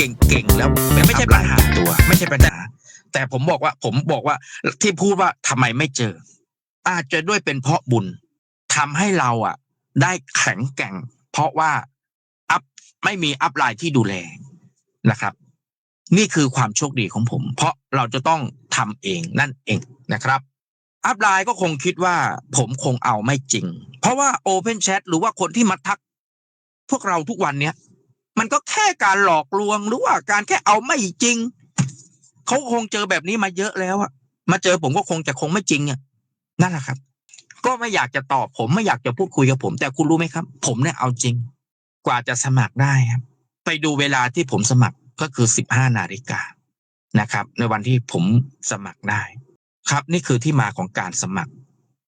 เก่งๆแล้วไม่ใช่ปัญหาอัพไลน์ตัว ไม่ใช่ปัญหา แต่ผมบอกว่า ผมบอกว่าที่พูดว่าทำไมไม่เจอ อาจจะด้วยเป็นเพราะบุญทำให้เราอะ ได้แข็งแกร่ง เพราะว่าอัพไม่มีอัพไลน์ที่ดูแลนะครับ นี่คือความโชคดีของผม เพราะเราจะต้องทำเองนั่นเองนะครับอัพไลน์ก็คงคิดว่าผมคงเอาไม่จริง เพราะว่า Open Chat หรือว่าคนที่มาทัก พวกเราทุกวันเนี้ย มันก็แค่การหลอกลวงหรือว่าการแค่เอาไม่จริงเขาคงเจอแบบนี้มาเยอะแล้วอะมาเจอผมก็คงจะคงไม่จริงอะนั่นแหละครับ ก็ไม่อยากจะตอบผมไม่อยากจะพูดคุยกับผม แต่คุณรู้ไหมครับ ผมเนี่ยเอาจริง กว่าจะสมัครได้ครับ ไปดูเวลาที่ผมสมัครก็คือสิบห้านาฬิกานะครับ ในวันที่ผมสมัครได้ ครับ นี่คือที่มาของการสมัคร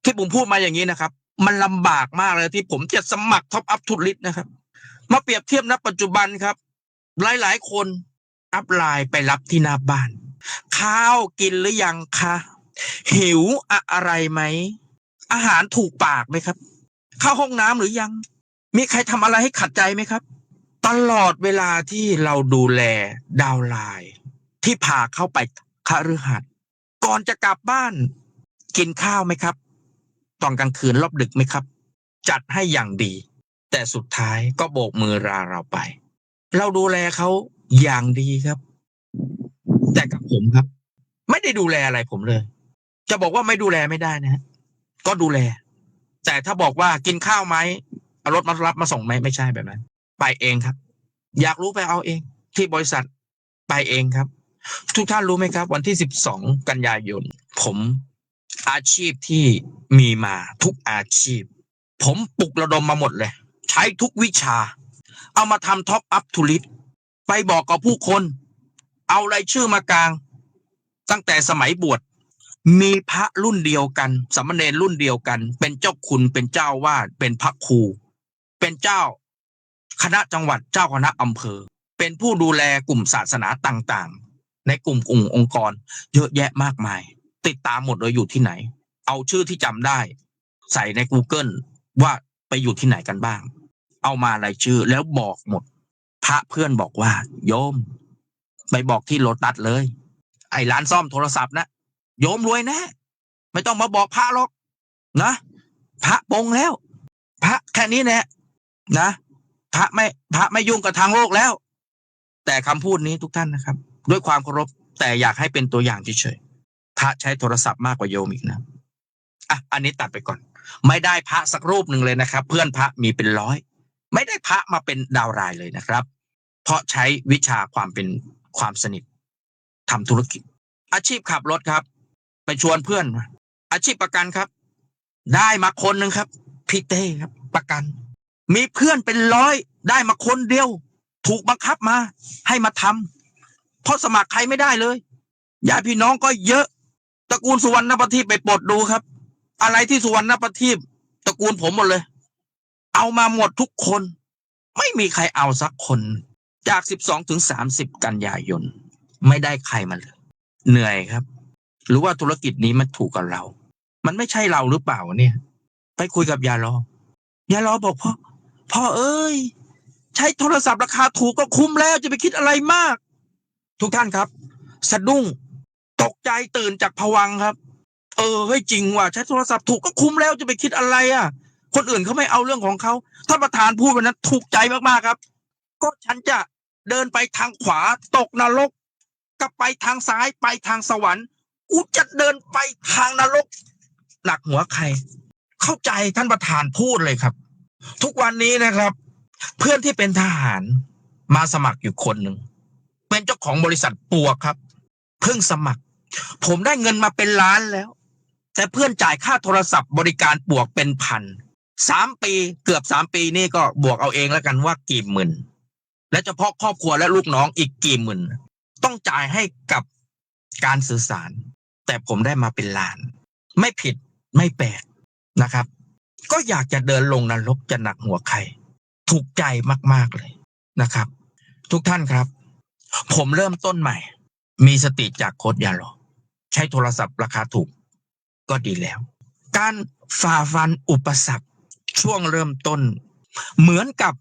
ที่ผมพูดมาอย่างนี้นะครับ มันลำบากมากเลยที่ผมจะสมัครท็อปอัพทุลิตนะครับ มาเปรียบเทียบณปัจจุบันครับ หลายๆ คนอัพไลน์ไปรับที่หน้าบ้าน ข้าวกินหรือยังคะ หิวอะไรไหม อาหารถูกปากไหมครับ เข้าห้องน้ำหรือยัง มีใครทำอะไรให้ขัดใจไหมครับ ตลอดเวลาที่เราดูแลดาวไลน์ที่พาเข้าไปคฤหัสถ์ก่อนจะกลับบ้านกินข้าวไหมครับ ตอนกลางคืนรอบดึกไหมครับ จัดให้อย่างดี แต่สุดท้ายก็โบกมือลาเราไป เราดูแลเขาอย่างดีครับ แต่กับผมครับ ไม่ได้ดูแลอะไรผมเลย จะบอกว่าไม่ดูแลไม่ได้นะก็ดูแล แต่ถ้าบอกว่ากินข้าวไหมเอารถมารับมาส่งไหมไม่ใช่แบบนั้น ไปเองครับ อยากรู้ไปเอาเอง ที่บริษัทไปเองครับ ทุกท่านรู้ไหมครับ วันที่12กันยายนผมอาชีพที่มีมาทุกอาชีพ ผมปลุกระดมมาหมดเลย ใช้ทุกวิชา เอามาทำท็อปอัพทูลิตไปบอกกับผู้คน เอารายชื่อมากลาง ตั้งแต่สมัยบวชมีพระรุ่นเดียวกันสามเณรรุ่นเดียวกัน เป็นเจ้าคุณเป็นเจ้าวาดเป็นพระครู เป็นเจ้า คณะจังหวัดเจ้าคณะอำเภอ เป็นผู้ดูแลกลุ่มศาสนาต่างๆ ในกลุ่มกลุ่มองค์กร เยอะแยะมากมาย ติดตามหมดเลยอยู่ที่ไหน เอาชื่อที่จำได้ ใส่ใน Google ว่าไปอยู่ที่ไหนกันบ้าง เอามารายชื่อ แล้วบอกหมด พระเพื่อนบอกว่า โยม ไปบอกที่โลตัสเลย ไอ้ร้านซ่อมโทรศัพท์นะโยมรวยแน่ไม่ต้องมาบอกพระหรอกนะพระปงแล้ว พระแค่นี้แหละนะพระไม่พระไม่ยุ่งกับทางโลกแล้ว แต่คำพูดนี้ทุกท่านนะครับ ด้วยความเคารพแต่อยากให้เป็นตัวอย่างเฉยๆพระใช้โทรศัพท์มากกว่าโยมอีกนะอะอันนี้ตัดไปก่อน ไม่ได้พระสักรูปหนึ่งเลยนะครับ เพื่อนพระมีเป็นร้อย ไม่ได้พระมาเป็นดาวรายเลยนะครับ เพราะใช้วิชาความเป็นความสนิททำธุรกิจ อาชีพขับรถครับ ไปชวนเพื่อน อาชีพประกันครับ ได้มาคนหนึ่งครับพี่เต้ครับ ประกัน มีเพื่อนเป็นร้อยได้มาคนเดียว ถูกบังคับมา ให้มาทำเพราะสมัครใครไม่ได้เลยญาติพี่น้องก็เยอะตระกูลสุวรรณประทีปไปปลดดูครับ อะไรที่สุวรรณประทีปตระกูลผมหมดเลย เอามาหมดทุกคน ไม่มีใครเอาสักคน จาก 12 ถึง 30 กันยายน ไม่ได้ใครมาเลย เหนื่อยครับ หรือว่าธุรกิจนี้มันถูกกับเรา มันไม่ใช่เราหรือเปล่าเนี่ย ไปคุยกับยาลอยาลอบอกพ่อพ่อเอ้ย ใช้โทรศัพท์ราคาถูกก็คุ้มแล้วจะไปคิดอะไรมาก ทุกท่านครับ สะดุ้งตกใจตื่นจากผวังครับ เออเฮ้ยจริงว่ะใช้โทรศัพท์ถูกก็คุ้มแล้วจะไปคิดอะไรอะ คนอื่นเขาไม่เอาเรื่องของเขาท่านประธานพูดวันนั้นถูกใจมากๆครับ ก็ฉันจะเดินไปทางขวาตกนรกกลับไปทางซ้ายไปทางสวรรค์กูจะเดินไปทางนรกหนักหัวใคร เข้าใจท่านประธานพูดเลยครับ ทุกวันนี้นะครับ เพื่อนที่เป็นทหารมาสมัครอยู่คนหนึ่งเป็นเจ้าของบริษัทปวกครับ เพิ่งสมัคร ผมได้เงินมาเป็นล้านแล้ว แต่เพื่อนจ่ายค่าโทรศัพท์บริการปวกเป็นพัน สามปีเกือบสามปีนี่ก็บวกเอาเองแล้วกันว่ากี่หมื่น และเฉพาะครอบครัวและลูกน้องอีกกี่หมื่น ต้องจ่ายให้กับการสื่อสาร แต่ผมได้มาเป็นล้าน ไม่ผิดไม่แปลกนะครับ ก็อยากจะเดินลงนรกจะหนักหัวใคร ถูกใจมากๆเลยนะครับ ทุกท่านครับ ผมเริ่มต้นใหม่ มีสติจากโคดยาโลใช้โทรศัพท์ราคาถูก ก็ดีแล้ว การฝ่าฟันอุปสรรค ช่วงเริ่มต้น เหมือนกับ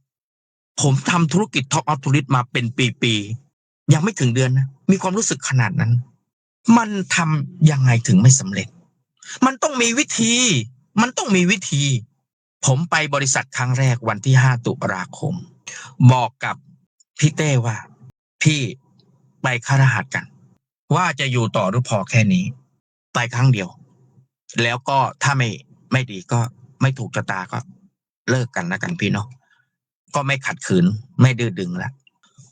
ผมทำธุรกิจท็อปอัพทูริสมาเป็นปีๆยังไม่ถึงเดือนนะมีความรู้สึกขนาดนั้น มันทำยังไงถึงไม่สำเร็จ มันต้องมีวิธี มันต้องมีวิธี ผมไปบริษัทครั้งแรกวันที่ห้าตุลาคม บอกกับพี่เต้ว่า พี่ไปคารหัสกัน ว่าจะอยู่ต่อหรือพอแค่นี้ ไปครั้งเดียว แล้วก็ถ้าไม่ไม่ดีก็ ไม่ถูกชะตาก็เลิกกันแล้วกันพี่เนาะก็ไม่ขัดขืน ไม่ดื้อดึงละ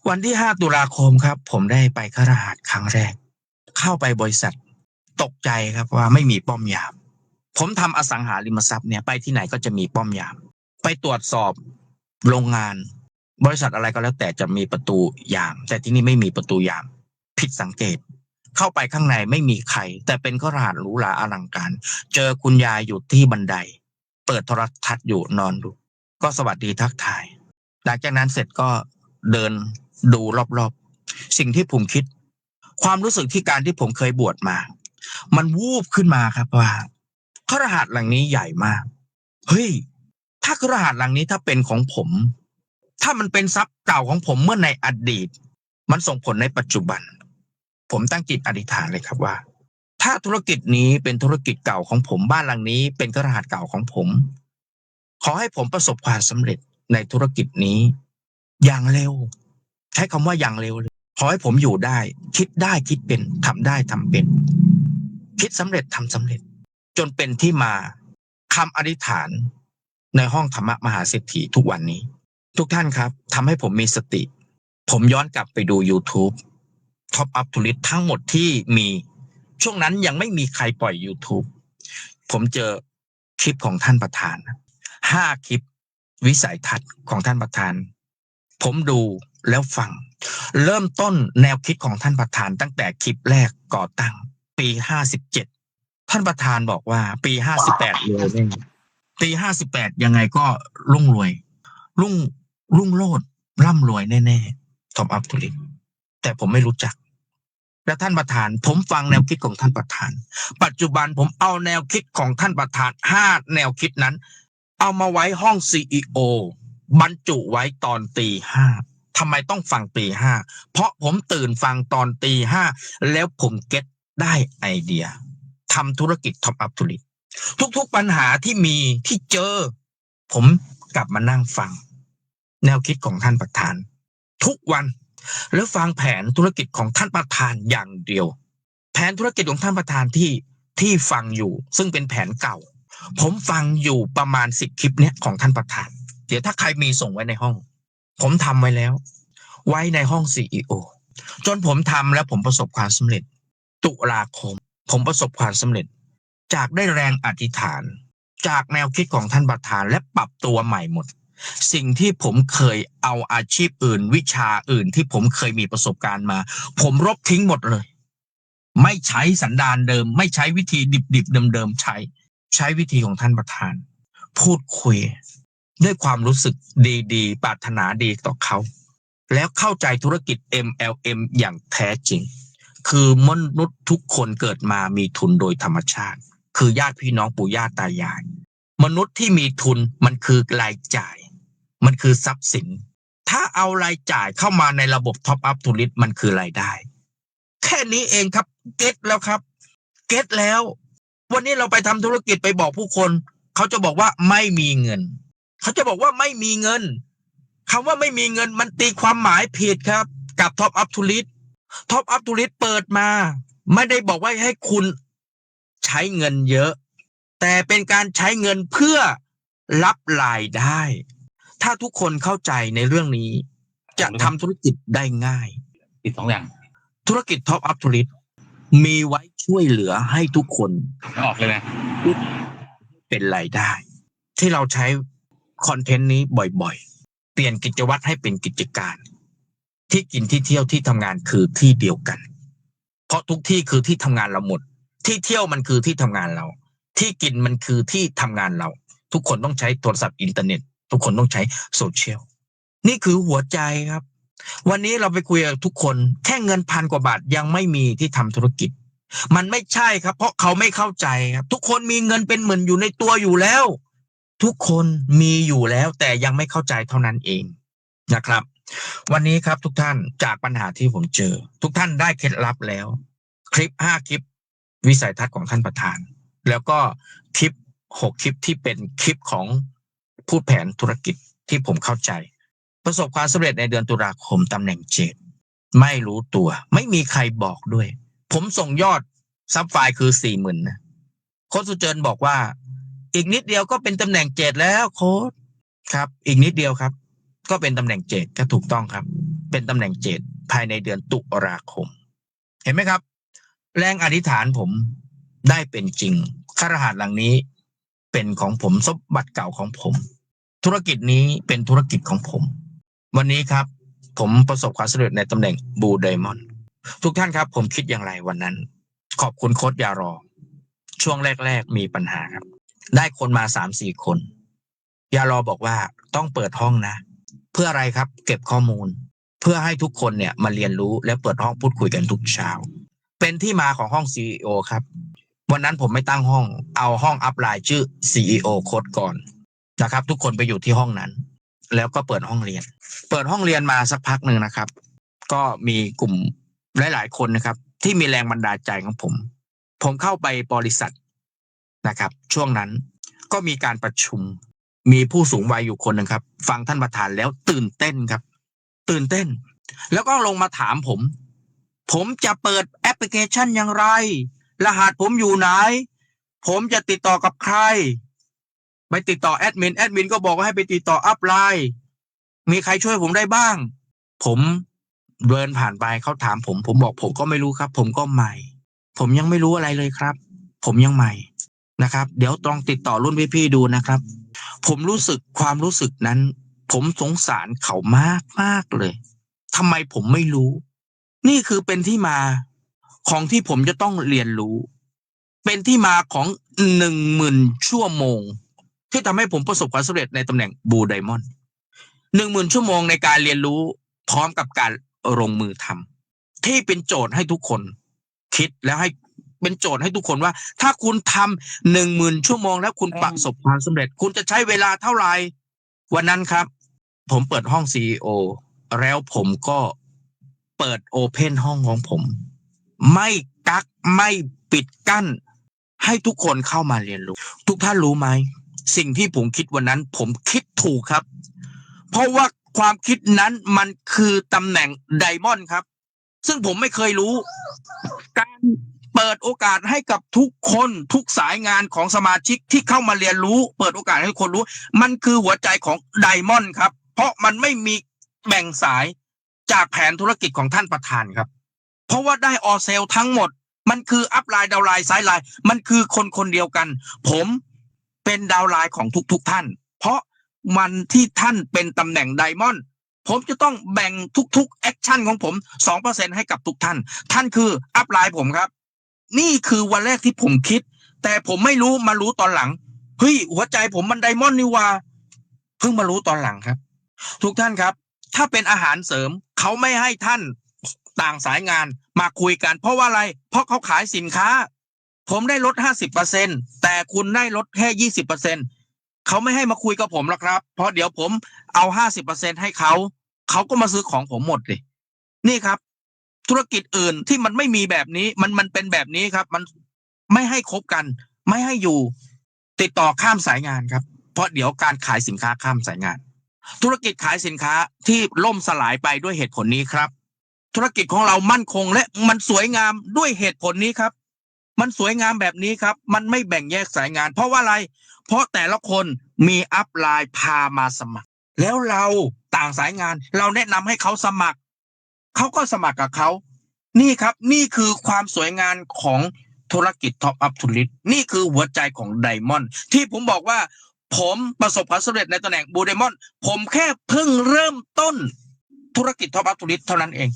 วันที่ห้าตุลาคมครับ ผมได้ไปคารหัสครั้งแรก เข้าไปบริษัทตกใจครับว่าไม่มีป้อมยาม ผมทำอสังหาริมทรัพย์เนี่ยไปที่ไหนก็จะมีป้อมยาม ไปตรวจสอบโรงงาน บริษัทอะไรก็แล้วแต่จะมีประตูยาม แต่ที่นี่ไม่มีประตูยาม ผิดสังเกต เข้าไปข้างในไม่มีใคร แต่เป็นก็รหัสหรูหราอลังการ เจอคุณยายอยู่ที่บันได เปิดโทรทัศน์อยู่นอนดู ก็สวัสดีทักทาย หลังจากนั้นเสร็จก็เดินดูรอบๆ สิ่งที่ผมคิด ความรู้สึกที่การที่ผมเคยบวชมา มันวูบขึ้นมาครับว่าพรหัสหลังนี้ใหญ่มาก เฮ้ย ถ้าพระรหัสหลังนี้ถ้าเป็นของผม ถ้ามันเป็นทรัพย์เก่าของผมเมื่อในอดีต มันส่งผลในปัจจุบัน ผมตั้งจิตอธิษฐานเลยครับว่า ถ้าธุรกิจนี้เป็นธุรกิจเก่าของผมบ้านหลังนี้เป็นกระหัสเก่าของผม ขอให้ผมประสบความสำเร็จในธุรกิจนี้ อย่างเร็ว ใช้คำว่าอย่างเร็วเลยขอให้ผมอยู่ได้ คิดได้คิดเป็นทำได้ทำเป็น คิดสำเร็จทำสำเร็จ จนเป็นที่มาคำอธิษฐานในห้องธรรมะมหาเศรษฐีทุกวันนี้ ทุกท่านครับทำให้ผมมีสติ ผมย้อนกลับไปดู YouTube Top Up to List ทั้งหมดที่มี ช่วงนั้นยังไม่มีใครปล่อย YouTube ผมเจอคลิปของท่านประธานห้าคลิปวิสัยทัศน์ของท่านประธาน ผมดูแล้วฟัง เริ่มต้นแนวคิดของท่านประธานตั้งแต่คลิปแรกก่อตั้ง ปีห้าสิบเจ็ดท่านประธานบอกว่า ปีห้าสิบแปดรวยปีห้าสิบแปดยังไงก็รุ่งรวย รุ่งรุ่งโรดร่ำรวยแน่ๆทอมอัพทุลิแต่ผมไม่รู้จัก และท่านประธาน ผมฟังแนวคิดของท่านประธาน ปัจจุบันผมเอาแนวคิดของท่านประธานห้าแนวคิดนั้น เอามาไว้ห้อง CEO บรรจุไว้ตอนตีห้าทำไมต้องฟังตีห้าเพราะผมตื่นฟังตอนตีห้าแล้วผมเก็ตได้ไอเดียทำธุรกิจท็อปอัพธุรกิจทุกๆปัญหาที่มีที่เจอ ผมกลับมานั่งฟัง แนวคิดของท่านประธาน ทุกวัน แล้วฟังแผนธุรกิจของท่านประธานอย่างเดียว แผนธุรกิจของท่านประธานที่ที่ฟังอยู่ ซึ่งเป็นแผนเก่า ผมฟังอยู่ประมาณสิบคลิปเนี้ยของท่านประธาน เดี๋ยวถ้าใครมีส่งไว้ในห้อง ผมทำไว้แล้ว ไว้ในห้อง CEO จนผมทำแล้วผมประสบความสำเร็จ ตุลาคม ผมประสบความสำเร็จ จากได้แรงอธิษฐาน จากแนวคิดของท่านประธานและปรับตัวใหม่หมด สิ่งที่ผมเคยเอาอาชีพอื่น วิชาอื่นที่ผมเคยมีประสบการณ์มา ผมลบทิ้งหมดเลย ไม่ใช้สันดานเดิม ไม่ใช้วิธีดิบๆเดิมๆใช้ ใช้วิธีของท่านประธาน พูดคุย ด้วยความรู้สึกดีๆปรารถนาดีต่อเขา แล้วเข้าใจธุรกิจ MLM อย่างแท้จริง คือมนุษย์ทุกคนเกิดมามีทุนโดยธรรมชาติ คือญาติพี่น้องปู่ย่าตายายมนุษย์ที่มีทุนมันคือรายจ่าย มันคือทรัพย์สิน ถ้าเอารายจ่ายเข้ามาในระบบท็อปอัพทูลิตมันคือรายได้ แค่นี้เองครับ เก็ตแล้วครับ เก็ตแล้ว วันนี้เราไปทำธุรกิจไปบอกผู้คน เขาจะบอกว่าไม่มีเงิน เขาจะบอกว่าไม่มีเงินคำว่าไม่มีเงินมันตีความหมายผิดครับ กับท็อปอัพทูลิตท็อปอัพทูลิตเปิดมา ไม่ได้บอกว่าให้คุณใช้เงินเยอะ แต่เป็นการใช้เงินเพื่อรับรายได้ ถ้าทุกคนเข้าใจในเรื่องนี้ จะทำธุรกิจได้ง่าย อีกสองอย่าง ธุรกิจท็อปอัพทูริสมีไว้ช่วยเหลือให้ทุกคนไม่ออกเลยนะเป็นรายได้ ที่เราใช้คอนเทนต์นี้บ่อยๆ เปลี่ยนกิจวัตรให้เป็นกิจการ ที่กินที่เที่ยวที่ทำงานคือที่เดียวกัน เพราะทุกที่คือที่ทำงานเราหมด ที่เที่ยวมันคือที่ทำงานเรา ที่กินมันคือที่ทำงานเรา ทุกคนต้องใช้โทรศัพท์อินเทอร์เน็ต ทุกคนต้องใช้โซเชียลนี่คือหัวใจครับ วันนี้เราไปคุยกับทุกคนแค่เงินพันกว่าบาทยังไม่มีที่ทำธุรกิจ มันไม่ใช่ครับ เพราะเขาไม่เข้าใจครับ ทุกคนมีเงินเป็นหมื่นอยู่ในตัวอยู่แล้ว ทุกคนมีอยู่แล้วแต่ยังไม่เข้าใจเท่านั้นเองนะครับ วันนี้ครับทุกท่านจากปัญหาที่ผมเจอ ทุกท่านได้เคล็ดลับแล้ว คลิปห้าคลิป วิสัยทัศน์ของท่านประธาน แล้วก็คลิปหกคลิปที่เป็นคลิปของ ผู้แผนธุรกิจที่ผมเข้าใจ ประสบความสำเร็จในเดือนตุลาคมตำแหน่งเจ็ดไม่รู้ตัว ไม่มีใครบอกด้วย ผมส่งยอดซับไฟล์คือสี่หมื่นนะโค้ชสุเจินบอกว่า อีกนิดเดียวก็เป็นตำแหน่งเจ็ดแล้วโค้ชครับ อีกนิดเดียวครับ ก็เป็นตำแหน่งเจ็ดก็ถูกต้องครับ เป็นตำแหน่งเจ็ดภายในเดือนตุลาคม เห็นไหมครับ แรงอธิษฐานผมได้เป็นจริงคารหัสหลังนี้ เป็นของผมสมบัติเก่าของผม ธุรกิจนี้เป็นธุรกิจของผม วันนี้ครับ ผมประสบความสำเร็จในตำแหน่งบูไดมอนด์ทุกท่านครับ ผมคิดอย่างไรวันนั้น ขอบคุณโค้ดยารอ ช่วงแรก ๆ มีปัญหาครับ ได้คนมาสามสี่คน ยารอบอกว่าต้องเปิดห้องนะ เพื่ออะไรครับ เก็บข้อมูล เพื่อให้ทุกคนเนี่ยมาเรียนรู้และเปิดห้องพูดคุยกันทุกเช้า เป็นที่มาของห้อง CEO ครับ วันนั้นผมไม่ตั้งห้อง เอาห้องอัพไลน์ชื่อ CEO โค้ดก่อนนะครับ ทุกคนไปอยู่ที่ห้องนั้น แล้วก็เปิดห้องเรียน เปิดห้องเรียนมาสักพักหนึ่งนะครับ ก็มีกลุ่มหลาย ๆ คนนะครับ ที่มีแรงบันดาลใจของผม ผมเข้าไปบริษัทนะครับ ช่วงนั้นก็มีการประชุม มีผู้สูงวัยอยู่คนหนึ่งครับ ฟังท่านประธานแล้วตื่นเต้นครับ ตื่นเต้น แล้วก็ลงมาถามผม ผมจะเปิดแอปพลิเคชันอย่างไร รหัสผมอยู่ไหน ผมจะติดต่อกับใคร ไปติดต่อแอดมิน แอดมินก็บอกว่าให้ไปติดต่ออัพไลน์ มีใครช่วยผมได้บ้าง ผมเดินผ่านไปเขาถามผม ผมบอกผมก็ไม่รู้ครับ ผมก็ใหม่ ผมยังไม่รู้อะไรเลยครับ ผมยังใหม่นะครับ เดี๋ยวต้องติดต่อรุ่นพี่ๆดูนะครับ ผมรู้สึกความรู้สึกนั้น ผมสงสารเขามากมากเลยทำไมผมไม่รู้ นี่คือเป็นที่มา ของที่ผมจะต้องเรียนรู้ เป็นที่มาของหนึ่งหมื่นชั่วโมง ที่ทำให้ผมประสบความสำเร็จในตำแหน่งบูไดมอนด์หนึ่งหมื่นชั่วโมงในการเรียนรู้พร้อมกับการลงมือทำที่เป็นโจทย์ให้ทุกคน คิดแล้วให้เป็นโจทย์ให้ทุกคนว่า ถ้าคุณทำหนึ่งหมื่นชั่วโมงแล้วคุณประสบความสำเร็จ คุณจะใช้เวลาเท่าไหร่วันนั้นครับ ผมเปิดห้อง CEO แล้วผมก็เปิดโอเพนห้องของผม ไม่กักไม่ปิดกั้น ให้ทุกคนเข้ามาเรียนรู้ ทุกท่านรู้ไหม สิ่งที่ผมคิดวันนั้น ผมคิดถูกครับ เพราะว่าความคิดนั้นมันคือตำแหน่งไดมอนด์ครับ ซึ่งผมไม่เคยรู้ การเปิดโอกาสให้กับทุกคนทุกสายงานของสมาชิกที่เข้ามาเรียนรู้ เปิดโอกาสให้คนรู้ มันคือหัวใจของไดมอนด์ครับ เพราะมันไม่มีแบ่งสายจากแผนธุรกิจของท่านประธานครับ เพราะว่าได้ออเซลทั้งหมด มันคืออัพไลน์ดาวไลน์ไซด์ไลน์มันคือคนคนเดียวกัน ผมเป็นดาวไลน์ของทุกๆท่าน เพราะมันที่ท่านเป็นตำแหน่งไดมอนด์ผมจะต้องแบ่งทุกๆแอคชั่นของผม 2%ให้กับทุกท่าน ท่านคืออัพไลน์ผมครับ นี่คือวันแรกที่ผมคิด แต่ผมไม่รู้มารู้ตอนหลังเฮ้ยหัวใจผมมันไดมอนด์นี่ว่าเพิ่งมารู้ตอนหลังครับ ทุกท่านครับ ถ้าเป็นอาหารเสริมเขาไม่ให้ท่าน ต่างสายงานมาคุยกัน เพราะว่าอะไร เพราะเขาขายสินค้า ผมได้ลดห้าสิบเปอร์เซ็นแต่คุณได้ลดแค่ยี่สิบเปอร์เซ็นเขาไม่ให้มาคุยกับผมหรอกครับ เพราะเดี๋ยวผมเอาห้าสิบเปอร์เซ็นให้เขา เขาก็มาซื้อของผมหมดเลยนี่ครับ ธุรกิจอื่นที่มันไม่มีแบบนี้ มันมันเป็นแบบนี้ครับ มันไม่ให้คบกัน ไม่ให้อยู่ ติดต่อข้ามสายงานครับ เพราะเดี๋ยวการขายสินค้าข้ามสายงาน ธุรกิจขายสินค้าที่ล่มสลายไปด้วยเหตุผลนี้ครับ ธุรกิจของเรามั่นคง และมันสวยงามด้วยเหตุผลนี้ครับ มันสวยงามแบบนี้ครับ มันไม่แบ่งแยกสายงาน เพราะว่าอะไร เพราะแต่ละคนมีอัพไลน์พามาสมัคร แล้วเราต่างสายงาน เราแนะนำให้เขาสมัคร เขาก็สมัครกับเขานี่ครับ นี่คือความสวยงามของธุรกิจท็อปอัพทุลิตนี่คือหัวใจของไดมอนด์ที่ผมบอกว่า ผมประสบความสำเร็จในตำแหน่งบูไดมอนด์ผมแค่เพิ่งเริ่มต้นธุรกิจท็อปอัพทุลิตเท่านั้นเอง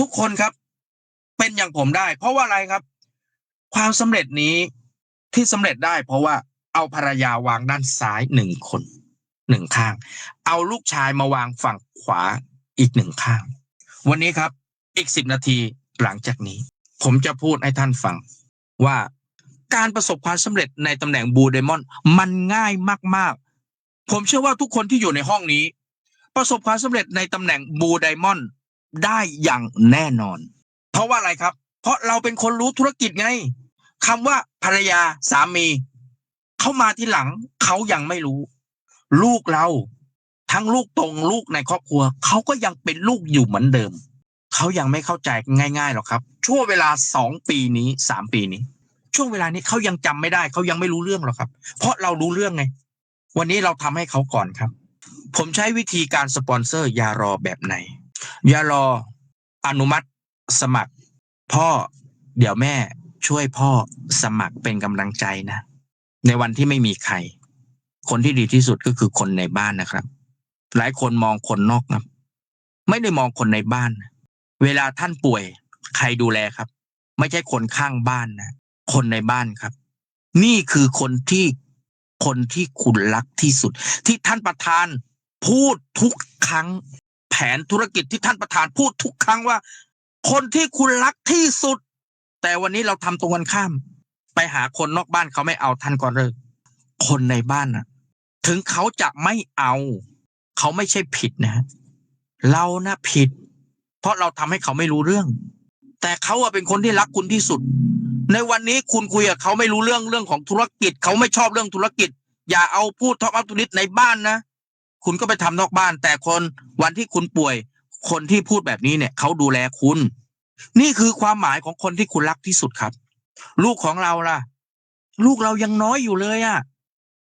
ทุกคนครับ เป็นอย่างผมได้ เพราะว่าอะไรครับ ความสำเร็จนี้ที่สำเร็จได้ เพราะว่าเอาภรรยาวางด้านซ้ายหนึ่งคนหนึ่งข้าง เอาลูกชายมาวางฝั่งขวาอีกหนึ่งข้าง วันนี้ครับ อีกสิบนาทีหลังจากนี้ ผมจะพูดให้ท่านฟังว่าการประสบความสำเร็จในตำแหน่งบูไดมอนด์มันง่ายมากๆ ผมเชื่อว่าทุกคนที่อยู่ในห้องนี้ ประสบความสำเร็จในตำแหน่งบูไดมอนด์ ได้อย่างแน่นอน เพราะว่าอะไรครับ เพราะเราเป็นคนรู้ธุรกิจไงคำว่าภรรยาสามีเขามาที่หลังเขายังไม่รู้ ลูกเรา ทั้งลูกตรงลูกในครอบครัวเขาก็ยังเป็นลูกอยู่เหมือนเดิมเขายังไม่เข้าใจง่ายๆหรอกครับ ช่วงเวลาสองปีนี้สามปีนี้ ช่วงเวลานี้เขายังจำไม่ได้เขายังไม่รู้เรื่องหรอกครับ เพราะเรารู้เรื่องไง วันนี้เราทำให้เขาก่อนครับ ผมใช้วิธีการสปอนเซอร์ยารอแบบไหน อย่ารออนุมัติสมัคร พ่อเดี๋ยวแม่ช่วยพ่อสมัครเป็นกำลังใจนะ ในวันที่ไม่มีใคร คนที่ดีที่สุดก็คือคนในบ้านนะครับ หลายคนมองคนนอกนะไม่ได้มองคนในบ้าน เวลาท่านป่วย ใครดูแลครับ ไม่ใช่คนข้างบ้านนะคนในบ้านครับ นี่คือคนที่คนที่คุณรักที่สุด ที่ท่านประธานพูดทุกครั้ง นธุรกิจที่ท่านประธานพูดทุกครั้งว่า คนที่คุณรักที่สุด แต่วันนี้เราทำตรงกันข้าม ไปหาคนนอกบ้านเขาไม่เอาท่านก็เลิกคนในบ้านน่ะ ถึงเขาจะไม่เอา เขาไม่ใช่ผิดนะเรานะผิด เพราะเราทำให้เขาไม่รู้เรื่อง แต่เขาอะเป็นคนที่รักคุณที่สุด ในวันนี้คุณคุยกับเขาไม่รู้เรื่องเรื่องของธุรกิจ เขาไม่ชอบเรื่องธุรกิจ อย่าเอาพูดท็อปอัพธุรกิจในบ้านนะ คุณก็ไปทำนอกบ้าน แต่คนวันที่คุณป่วย คนที่พูดแบบนี้เนี่ยเขาดูแลคุณ นี่คือความหมายของคนที่คุณรักที่สุดครับ ลูกของเราล่ะ ลูกเรายังน้อยอยู่เลยอะ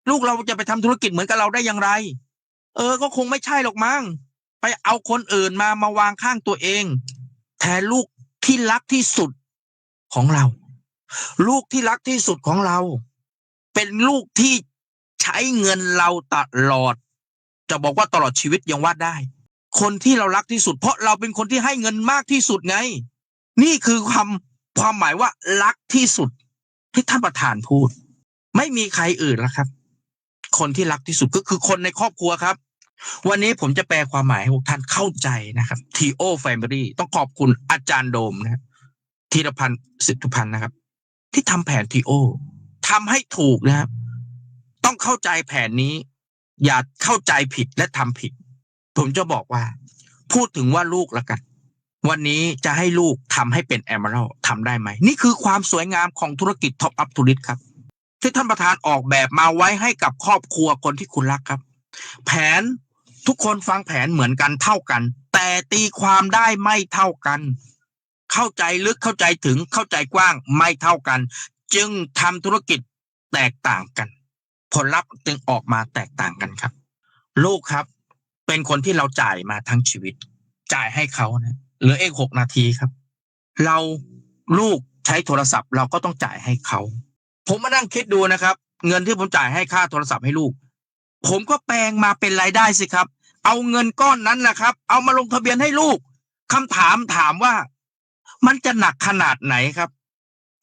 ลูกเราจะไปทำธุรกิจเหมือนกับเราได้อย่างไร เออ ก็คงไม่ใช่หรอกมั้งไปเอาคนอื่นมามาวางข้างตัวเอง แทนลูกที่รักที่สุดของเรา ลูกที่รักที่สุดของเรา เป็นลูกที่ใช้เงินเราตลอด จะบอกว่าตลอดชีวิตยังว่าได้ คนที่เรารักที่สุด เพราะเราเป็นคนที่ให้เงินมากที่สุดไง นี่คือความความหมายว่ารักที่สุดที่ท่านประธานพูด ไม่มีใครอื่นแล้วครับ คนที่รักที่สุดก็คือคนในครอบครัวครับ วันนี้ผมจะแปลความหมายให้พวกท่านเข้าใจนะครับ T.O. Family ต้องขอบคุณอาจารย์โดมนะครับธีรพันธ์สิทธิพันธ์นะครับ ที่ทำแผน T.O. ทำให้ถูกนะครับ ต้องเข้าใจแผนนี้ อย่าเข้าใจผิดและทำผิด ผมจะบอกว่า พูดถึงว่าลูกละกัน วันนี้จะให้ลูกทำให้เป็นแอมเบลทำได้ไหม นี่คือความสวยงามของธุรกิจท็อปอัพธุรกิจครับ ที่ท่านประธานออกแบบมาไว้ให้กับครอบครัวคนที่คุณรักครับ แผนทุกคนฟังแผนเหมือนกันเท่ากัน แต่ตีความได้ไม่เท่ากัน เข้าใจลึกเข้าใจถึงเข้าใจกว้างไม่เท่ากัน จึงทำธุรกิจแตกต่างกัน ผลลัพธ์จึงออกมาแตกต่างกันครับ ลูกครับ เป็นคนที่เราจ่ายมาทั้งชีวิต จ่ายให้เขานะเหลือเองหกนาทีครับ เราลูกใช้โทรศัพท์ เราก็ต้องจ่ายให้เขา ผมมานั่งคิดดูนะครับ เงินที่ผมจ่ายให้ค่าโทรศัพท์ให้ลูก ผมก็แปลงมาเป็นรายได้สิครับ เอาเงินก้อนนั้นนะครับ เอามาลงทะเบียนให้ลูกคำถามถามว่า มันจะหนักขนาดไหนครับ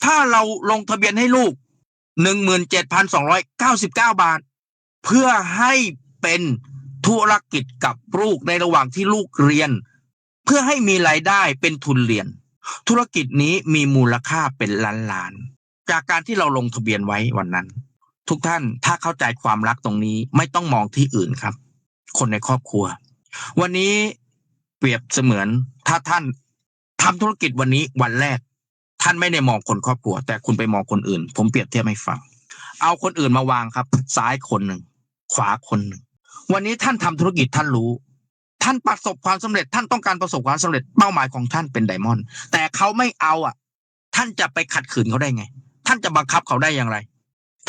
ถ้าเราลงทะเบียนให้ลูก หนึ่งหมื่นเจ็ดพันสองร้อยเก้าสิบเก้าบาท เพื่อให้เป็นธุรกิจกับลูกในระหว่างที่ลูกเรียน เพื่อให้มีรายได้เป็นทุนเรียน ธุรกิจนี้มีมูลค่าเป็นล้านล้าน จากการที่เราลงทะเบียนไว้วันนั้น ทุกท่านถ้าเข้าใจความรักตรงนี้ไม่ต้องมองที่อื่นครับ คนในครอบครัว วันนี้เปรียบเสมือนถ้าท่านทำธุรกิจวันนี้วันแรก ท่านไม่ได้มองคนครอบครัว แต่คุณไปมองคนอื่น ผมเปรียบเทียบให้ฟัง เอาคนอื่นมาวางครับ ซ้ายคนหนึ่งขวาคนหนึ่งวันนี้ท่านทำธุรกิจท่านรู้ ท่านประสบความสำเร็จ ท่านต้องการประสบความสำเร็จเป้าหมายของท่านเป็นไดมอนด์แต่เขาไม่เอาอะ ท่านจะไปขัดขืนเขาได้ไง ท่านจะบังคับเขาได้อย่างไร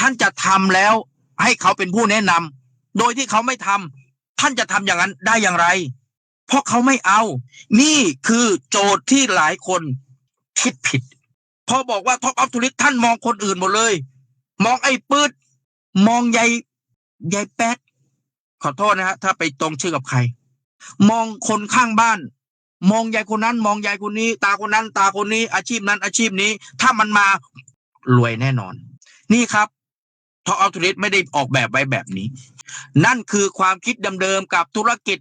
ท่านจะทำแล้วให้เขาเป็นผู้แนะนำโดยที่เขาไม่ทำท่านจะทำอย่างนั้นได้อย่างไร เพราะเขาไม่เอา นี่คือโจทย์ที่หลายคนคิดผิด พอบอกว่าท็อปอัพธุรกิจท่านมองคนอื่นหมดเลย มองไอ้ปืดมองยายยายแป๊ดขอโทษนะฮะถ้าไปตรงชื่อกับใคร มองคนข้างบ้าน มองยายคนนั้น มองยายคนนี้ ตาคนนั้น ตาคนนี้ อาชีพนั้น อาชีพนี้ ถ้ามันมารวยแน่นอน นี่ครับทออัลทูริสไม่ได้ออกแบบไว้แบบนี้ นั่นคือความคิดเดิมๆกับธุรกิจ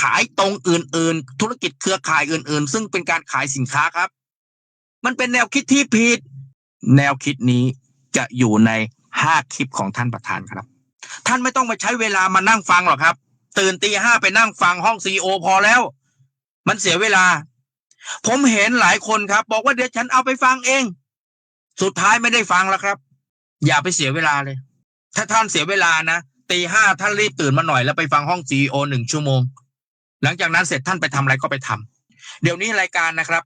ขายตรงอื่น ๆ ธุรกิจเครือข่ายอื่น ๆ ซึ่งเป็นการขายสินค้าครับ มันเป็นแนวคิดที่ผิด แนวคิดนี้จะอยู่ในห้าคลิปของท่านประธานครับ ท่านไม่ต้องมาใช้เวลามานั่งฟังหรอกครับ ตื่นตีห้าไปนั่งฟังห้องซีโอพอแล้ว มันเสียเวลา ผมเห็นหลายคนครับ บอกว่าเดี๋ยวฉันเอาไปฟังเอง สุดท้ายไม่ได้ฟังแล้วครับ อย่าไปเสียเวลาเลย ถ้าท่านเสียเวลานะตีห้าท่านรีบตื่นมาหน่อยแล้วไปฟังห้องซีโอหนึ่งชั่วโมง หลังจากนั้นเสร็จท่านไปทำอะไรก็ไปทำเดี๋ยวนี้รายการนะครับ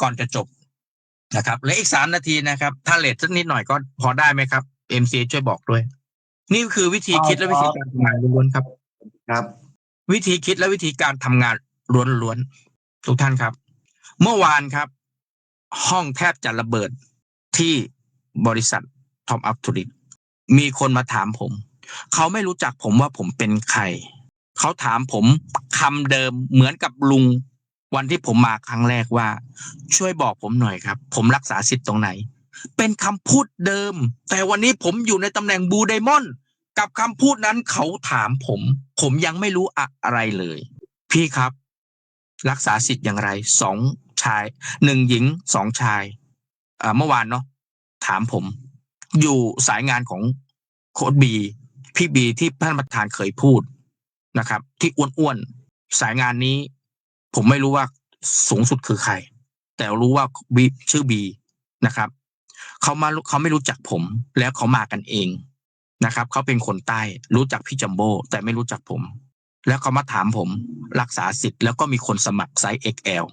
ก่อนจะจบ นะครับเหลืออีกสามนาทีนะครับถ้าเลทสักนิดหน่อยก็พอได้ไหมครับเอ็มซีช่วยบอกด้วย นี่คือวิธีคิดและวิธีการทำงานล้วนๆครับ ครับ วิธีคิดและวิธีการทำงานล้วนๆทุกท่านครับ เมื่อวานครับ ห้องแทบจะระเบิดที่บริษัททอมอัพทูริมีคนมาถามผม เขาไม่รู้จักผมว่าผมเป็นใคร เขาถามผมคำเดิมเหมือนกับลุง วันที่ผมมาครั้งแรกว่า ช่วยบอกผมหน่อยครับ ผมรักษาสิทธิ์ตรงไหน เป็นคำพูดเดิม แต่วันนี้ผมอยู่ในตำแหน่งบูไดมอนด์กับคำพูดนั้นเขาถามผม ผมยังไม่รู้อะไรเลย พี่ครับ รักษาสิทธิ์อย่างไรสองชายหนึ่งหญิงสองชายเอ่อเมื่อวานเนาะถามผม อยู่สายงานของโค้ดบีพี่บีที่ท่านประธานเคยพูดนะครับ ที่อ้วนๆสายงานนี้ ผมไม่รู้ว่าสูงสุดคือใคร แต่รู้ว่าบีชื่อบีนะครับเขามาเขาไม่รู้จักผมแล้วเขามากันเองนะครับเขาเป็นคนใต้รู้จักพี่จัมโบ้แต่ไม่รู้จักผม แล้วเขามาถามผมรักษาสิทธิ์แล้วก็มีคนสมัครไซส์ XL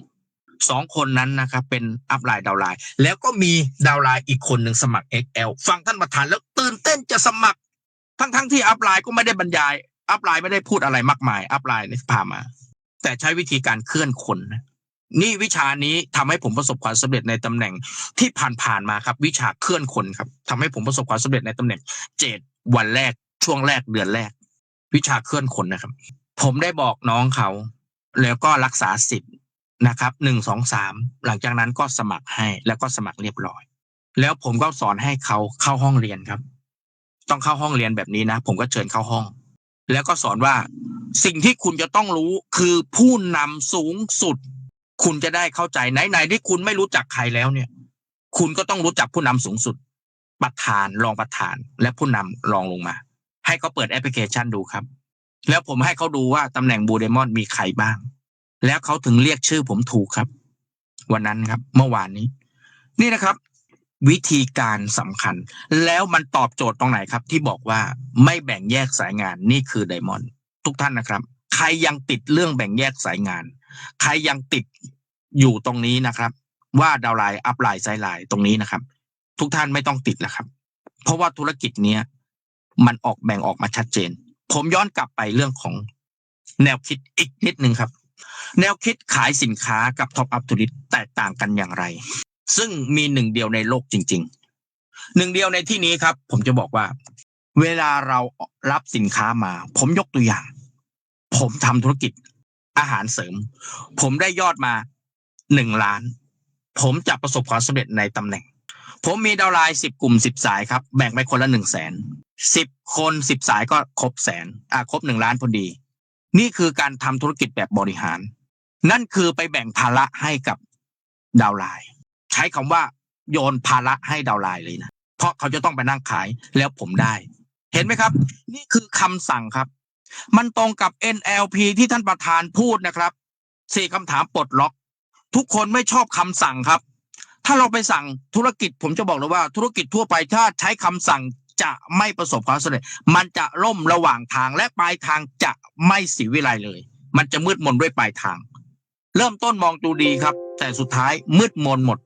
สองคนนั้นนะครับเป็นอัพไลน์ดาวไลน์แล้วก็มีดาวไลน์อีกคนหนึ่งสมัคร XL ฟังท่านประธานแล้วตื่นเต้นจะสมัคร ทั้งทั้งๆที่อัพไลน์ก็ไม่ได้บรรยาย อัพไลน์ไม่ได้พูดอะไรมากมาย อัพไลน์นี่พามา แต่ใช้วิธีการเคลื่อนคนนี่วิชานี้ทำให้ผมประสบความสำเร็จในตำแหน่งที่ผ่านๆมาครับ วิชาเคลื่อนคนครับทำให้ผมประสบความสำเร็จในตำแหน่งเจ็ดวันแรกช่วงแรกเดือนแรก วิชาเคลื่อนคนนะครับ ผมได้บอกน้องเขา แล้วก็รักษาสิทธิ์นะครับหนึ่งสองสามหลังจากนั้นก็สมัครให้แล้วก็สมัครเรียบร้อย แล้วผมก็สอนให้เขาเข้าห้องเรียนครับ ต้องเข้าห้องเรียนแบบนี้นะ ผมก็เชิญเข้าห้อง แล้วก็สอนว่า สิ่งที่คุณจะต้องรู้คือผู้นำสูงสุด คุณจะได้เข้าใจไหนๆที่คุณไม่รู้จักใครแล้วเนี่ย คุณก็ต้องรู้จักผู้นำสูงสุด ประธานรองประธาน และผู้นำรองลงมา ให้เขาเปิดแอปพลิเคชันดูครับ แล้วผมให้เขาดูว่าตำแหน่งบูเดมอนมีใครบ้าง แล้วเขาถึงเรียกชื่อผมถูกครับ วันนั้นครับ เมื่อวานนี้ นี่นะครับวิธีการสำคัญ แล้วมันตอบโจทย์ตรงไหนครับ ที่บอกว่าไม่แบ่งแยกสายงานนี่คือไดมอนด์ ทุกท่านนะครับ ใครยังติดเรื่องแบ่งแยกสายงาน ใครยังติดอยู่ตรงนี้นะครับ ว่าดาวไลน์อัพไลน์ไซด์ไลน์ตรงนี้นะครับ ทุกท่านไม่ต้องติดแล้วครับ เพราะว่าธุรกิจเนี้ยมันออกแบ่งออกมาชัดเจน ผมย้อนกลับไปเรื่องของแนวคิดอีกนิดนึงครับ แนวคิดขายสินค้ากับท็อปอัพทูริสแตกต่างกันอย่างไร ซึ่งมีหนึ่งเดียวในโลกจริง ๆ หนึ่งเดียวในที่นี้ครับ ผมจะบอกว่า เวลาเรารับสินค้ามา ผมยกตัวอย่าง ผมทำธุรกิจอาหารเสริม ผมได้ยอดมาหนึ่งล้าน ผมจะประสบความสำเร็จในตำแหน่ง ผมมีดาวไลน์สิบกลุ่มสิบสายครับ แบ่งไปคนละหนึ่งแสนสิบคนสิบสายก็ครบแสนอ่าครบหนึ่งล้านพอดี นี่คือการทำธุรกิจแบบบริหาร นั่นคือไปแบ่งภาระให้กับดาวไลน์ใช้คำว่าโยนภาระให้ดาวไลน์เลยนะเพราะเขาจะต้องไปนั่งขายแล้วผมได้ เห็นไหมครับ นี่คือคำสั่งครับ มันตรงกับ NLP ที่ท่านประธานพูดนะครับสี่คำถามปลดล็อก ทุกคนไม่ชอบคำสั่งครับ ถ้าเราไปสั่งธุรกิจผมจะบอกเลยว่า ธุรกิจทั่วไปถ้าใช้คำสั่งจะไม่ประสบความสำเร็จ มันจะล่มระหว่างทางและปลายทางจะไม่สีวิไลเลย มันจะมืดมนด้วยปลายทาง เริ่มต้นมองดูดีครับ แต่สุดท้ายมืดมนหมด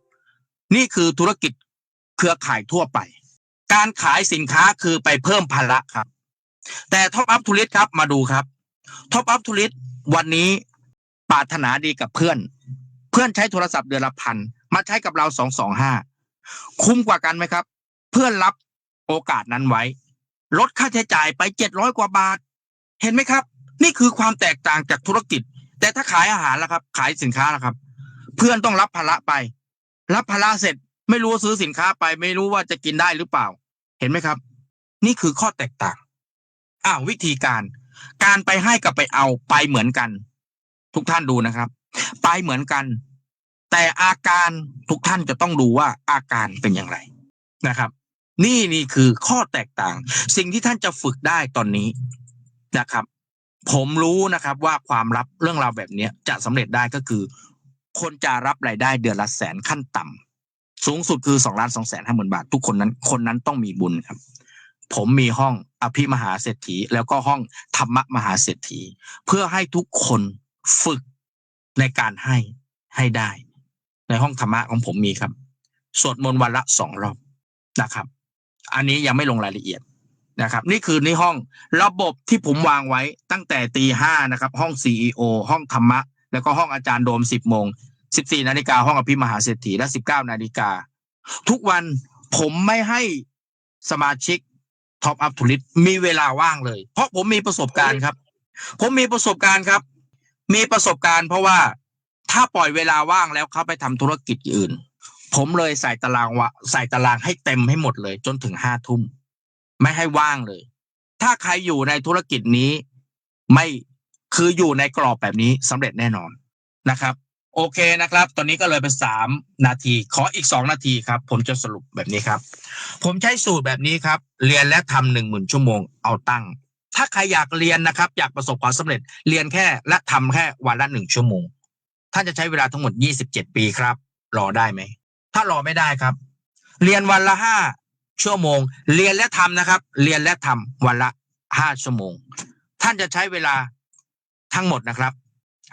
นี่คือธุรกิจเครือข่ายทั่วไป การขายสินค้าคือไปเพิ่มภาระครับ แต่ท็อปอัพทูริสครับมาดูครับท็อปอัพทูริสวันนี้ปรารถนาดีกับเพื่อน เพื่อนใช้โทรศัพท์เดือนละพันมาใช้กับเราสองสองห้าคุ้มกว่ากันไหมครับ เพื่อนรับโอกาสนั้นไว้ ลดค่าใช้จ่ายไปเจ็ดร้อยกว่าบาท เห็นไหมครับ นี่คือความแตกต่างจากธุรกิจ แต่ถ้าขายอาหารล่ะครับ ขายสินค้าล่ะครับ เพื่อนต้องรับภาระไป รับภาระเสร็จไม่รู้ว่าซื้อสินค้าไป ไม่รู้ว่าจะกินได้หรือเปล่า เห็นไหมครับ นี่คือข้อแตกต่าง อ้าววิธีการ การไปให้กับไปเอาไปเหมือนกัน ทุกท่านดูนะครับ ไปเหมือนกัน แต่อาการทุกท่านจะต้องดูว่าอาการเป็นอย่างไรนะครับ นี่นี่คือข้อแตกต่าง สิ่งที่ท่านจะฝึกได้ตอนนี้นะครับ ผมรู้นะครับว่าความลับเรื่องราวแบบนี้จะสำเร็จได้ก็คือ คนจะรับรายได้เดือนละแสนขั้นต่ำสูงสุดคือสองล้านสองแสนห้าหมื่นบาท ทุกคนนั้นคนนั้นต้องมีบุญครับ ผมมีห้องอภิมหาเศรษฐี แล้วก็ห้องธรรมมหาเศรษฐี เพื่อให้ทุกคนฝึกในการให้ให้ได้ ในห้องธรรมะของผมมีครับ สวดมนต์วันละสองรอบนะครับ อันนี้ยังไม่ลงรายละเอียดนะครับ นี่คือในห้องระบบที่ผมวางไว้ตั้งแต่ตีห้านะครับ ห้อง CEO ห้องธรรมะ แล้วก็ห้องอาจารย์โดมสิบโมงสิบสี่นาฬิกาห้องอภิมหาเศรษฐีและสิบเก้านาฬิกาทุกวันผมไม่ให้สมาชิก ท็อปอัพทุลิตมีเวลาว่างเลย เพราะผมมีประสบการณ์ครับ ผมมีประสบการณ์ครับ มีประสบการณ์เพราะว่าถ้าปล่อยเวลาว่างแล้วเขาไปทำธุรกิจอื่น ผมเลยใส่ตารางวะใส่ตารางให้เต็มให้หมดเลย จนถึงห้าทุ่มไม่ให้ว่างเลย ถ้าใครอยู่ในธุรกิจนี้ไม่คืออยู่ในกรอบแบบนี้สำเร็จแน่นอนนะครับ โอเคนะครับ ตอนนี้ก็เลยไปสามนาที ขออีกสองนาทีครับ ผมจะสรุปแบบนี้ครับ ผมใช้สูตรแบบนี้ครับ เรียนและทำหนึ่งหมื่นชั่วโมงเอาตั้ง ถ้าใครอยากเรียนนะครับ อยากประสบความสำเร็จ เรียนแค่และทำแค่วันละหนึ่งชั่วโมง ท่านจะใช้เวลาทั้งหมดยี่สิบเจ็ดปีครับ รอได้ไหม ถ้ารอไม่ได้ครับ เรียนวันละห้าชั่วโมง เรียนและทำนะครับ เรียนและทำวันละห้าชั่วโมง ท่านจะใช้เวลาทั้งหมดนะครับ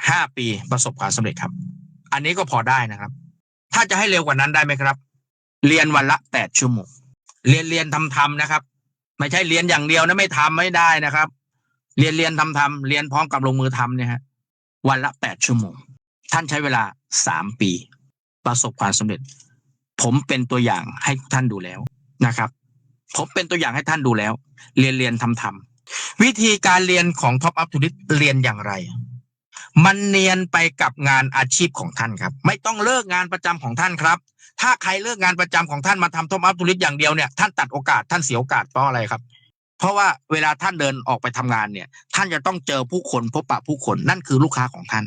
ห้าปีประสบความสำเร็จครับ อันนี้ก็พอได้นะครับ ถ้าจะให้เร็วกว่านั้นได้ไหมครับ เรียนวันละแปดชั่วโมงเรียนเรียนทำทำนะครับ ไม่ใช่เรียนอย่างเดียวนะไม่ทำไม่ได้นะครับ เรียนเรียนทำทำเรียนพร้อมกับลงมือทำเนี่ยฮะวันละแปดชั่วโมง ท่านใช้เวลาสามปี ประสบความสำเร็จ ผมเป็นตัวอย่างให้ท่านดูแล้วนะครับผมเป็นตัวอย่างให้ท่านดูแล้ว เรียนเรียนทำทำวิธีการเรียนของ Top Up to Date เรียนอย่างไร มันเนียนไปกับงานอาชีพของท่านครับ ไม่ต้องเลิกงานประจำของท่านครับ ถ้าใครเลิกงานประจำของท่านมาทำ Top Up to Date อย่างเดียวเนี่ยท่านตัดโอกาสท่านเสียโอกาสเพราะอะไรครับ เพราะว่าเวลาท่านเดินออกไปทำงานเนี่ย ท่านจะต้องเจอผู้คนพบปะผู้คนนั่นคือลูกค้าของท่าน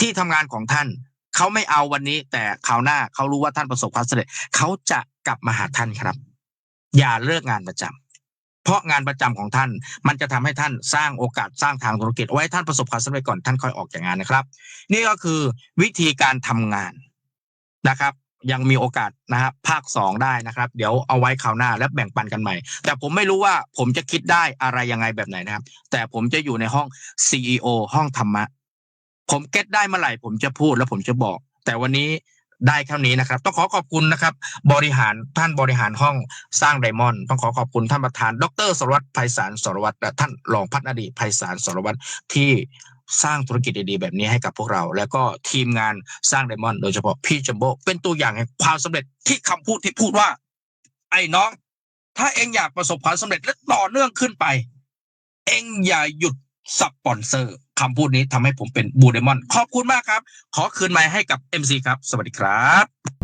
ที่ทำงานของท่านเขาไม่เอาวันนี้ แต่คราวหน้าเขารู้ว่าท่านประสบความสำเร็จเขาจะกลับมาหาท่านครับ อย่าเลิกงานประจำ เพราะงานประจำของท่าน มันจะทำให้ท่านสร้างโอกาสสร้างทางธุรกิจเอาไว้ท่านประสบความสำเร็จก่อนท่านค่อยออกจากงานนะครับ นี่ก็คือวิธีการทำงานนะครับ ยังมีโอกาสนะครับภาคสองได้นะครับ เดี๋ยวเอาไว้คราวหน้าและแบ่งปันกันใหม่ แต่ผมไม่รู้ว่าผมจะคิดได้อะไรยังไงแบบไหนนะครับ แต่ผมจะอยู่ในห้อง CEO ห้องธรรมะ ผมเก็ตได้เมื่อไหร่ผมจะพูดแล้วผมจะบอก แต่วันนี้ ได้เท่านี้นะครับ ต้องขอขอบคุณนะครับ บริหารท่านบริหารห้องสร้างไดมอนด์ต้องขอขอบคุณท่านประธาน ดรสรวัตรไพศาลสรวัตรท่านรองพัฒนาดีไพศาลสรวัตรที่สร้างธุรกิจดีๆแบบนี้ให้กับพวกเรา แล้วก็ทีมงานสร้างไดมอนด์โดยเฉพาะพี่จัมโบเป็นตัวอย่างแห่งความสำเร็จที่คำพูดที่พูดว่า ไอ้น้อง ถ้าเองอยากประสบความสำเร็จและต่อเนื่องขึ้นไป เองอย่าหยุดสปอนเซอร์ คำพูดนี้ทำให้ผมเป็นบูเดมอน ขอบคุณมากครับ ขอคืนไม้ให้กับ MC ครับ สวัสดีครับ